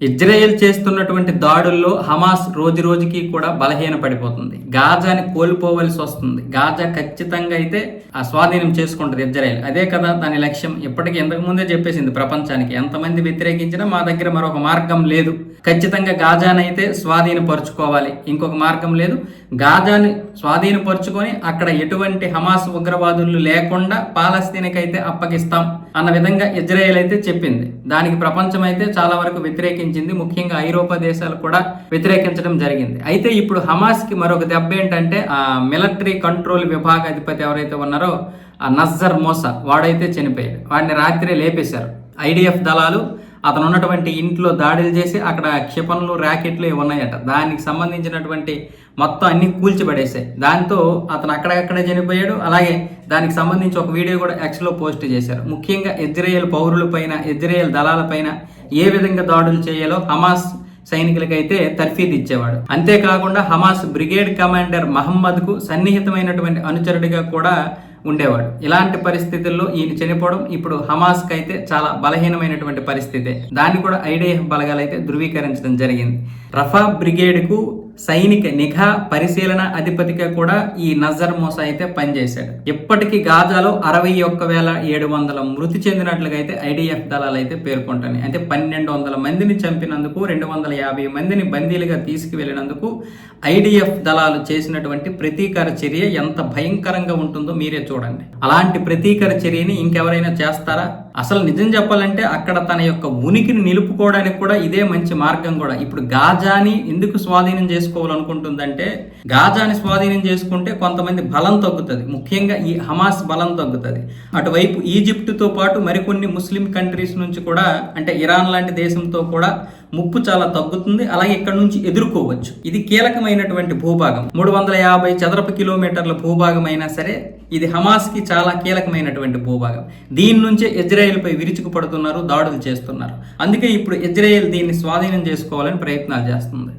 Israel చేస్తున్నటువంటి దాడుల్లో Hamas రోజు రోజుకి కూడా బలహీన పడిపోతుంది గాజాని కోల్పోవలసి వస్తుంది. గాజా ఖచ్చితంగా అయితే ఆ స్వాధీనం చేసుకుంటుంది ఇజ్రాయెల్. అదే కదా దాని లక్ష్యం. ఇప్పటికీ ఇంతకుముందే చెప్పేసింది ప్రపంచానికి. ఎంతమంది వ్యతిరేకించినా మా దగ్గర మరొక మార్గం లేదు. ఖచ్చితంగా గాజానైతే స్వాధీనపరుచుకోవాలి. ఇంకొక మార్గం లేదు. గాజాని స్వాధీనపరుచుకొని అక్కడ ఎటువంటి హమాస్ ఉగ్రవాదులు లేకుండా పాలస్తీనకైతే అప్పగిస్తాం అన్న విధంగా ఇజ్రాయెల్ అయితే చెప్పింది. దానికి ప్రపంచం అయితే చాలా వరకు వ్యతిరేకించింది. ముఖ్యంగా ఐరోపా దేశాలు కూడా వ్యతిరేకించడం జరిగింది. అయితే ఇప్పుడు హమాస్కి మరొక దెబ్బ ఏంటంటే ఆ మిలిటరీ కంట్రోల్ విభాగ అధిపతి ఎవరైతే ఉన్నారో ఆ నజర్ మోసా వాడైతే చనిపోయాడు. వాడిని రాత్రి లేపేశారు. ఐడిఎఫ్ దళాలు అతను ఉన్నటువంటి ఇంట్లో దాడులు చేసి అక్కడ క్షిపణులు ర్యాకెట్లు ఉన్నాయట. దానికి సంబంధించినటువంటి మొత్తం అన్ని కూల్చిపడేసాయి దాంతో అతను అక్కడక్కడే చనిపోయాడు. అలాగే దానికి సంబంధించి ఒక వీడియో కూడా ఎక్స్లో పోస్ట్ చేశారు. ముఖ్యంగా ఇజ్రాయెల్ పౌరులపైన ఇజ్రాయెల్ దళాలపైన ఏ విధంగా దాడులు చేయాలో హమాస్ సైనికులకైతే తర్ఫీదు ఇచ్చేవాడు. అంతేకాకుండా హమాస్ బ్రిగేడ్ కమాండర్ మహమ్మద్కు సన్నిహితమైనటువంటి అనుచరుడిగా కూడా ఉండేవాడు. ఇలాంటి పరిస్థితుల్లో ఈయన చనిపోవడం ఇప్పుడు హమాస్కి అయితే చాలా బలహీనమైనటువంటి పరిస్థితి. దాన్ని కూడా ఐడిఎఫ్ బలగాలైతే ధృవీకరించడం జరిగింది. రఫా బ్రిగేడ్కు సైనిక నిఘా పరిశీలన అధిపతిగా కూడా ఈ నజర్ మోసా అయితే పనిచేశాడు. ఇప్పటికీ గాజాలో అరవై ఒక్క వేల ఏడు వందల మృతి చెందినట్లుగా అయితే ఐడిఎఫ్ దళాలు అయితే పేర్కొంటున్నాయి. అయితే పన్నెండు వందల మందిని చంపినందుకు రెండు వందల యాభై మందిని బందీలుగా తీసుకువెళ్ళినందుకు ఐడిఎఫ్ దళాలు చేసినటువంటి ప్రతీకార చర్య ఎంత భయంకరంగా ఉంటుందో మీరే చూడండి. అలాంటి ప్రతీకార చర్యని ఇంకెవరైనా చేస్తారా? అసలు నిజం చెప్పాలంటే అక్కడ తన యొక్క ఉనికిని నిలుపుకోవడానికి కూడా ఇదే మంచి మార్గం కూడా. ఇప్పుడు గాజాని ఎందుకు స్వాధీనం చేసుకోవాలనుకుంటుందంటే గాజాని స్వాధీనం చేసుకుంటే కొంతమంది బలం తగ్గుతుంది. ముఖ్యంగా ఈ హమాస్ బలం తగ్గుతుంది. అటువైపు ఈజిప్టుతో పాటు మరికొన్ని ముస్లిం కంట్రీస్ నుంచి కూడా అంటే ఇరాన్ లాంటి దేశంతో కూడా ముప్పు చాలా తగ్గుతుంది. అలాగే ఇక్కడ నుంచి ఎదుర్కోవచ్చు. ఇది కీలకమైనటువంటి భూభాగం. మూడు వందల యాభై చదరపు కిలోమీటర్ల భూభాగం అయినా సరే ఇది హమాస్కి చాలా కీలకమైనటువంటి భూభాగం. దీని నుంచే ఇజ్రాయెల్పై విరుచుకుపడుతున్నారు దాడులు చేస్తున్నారు. అందుకే ఇప్పుడు ఇజ్రాయెల్ దీన్ని స్వాధీనం చేసుకోవాలని ప్రయత్నాలు చేస్తుంది.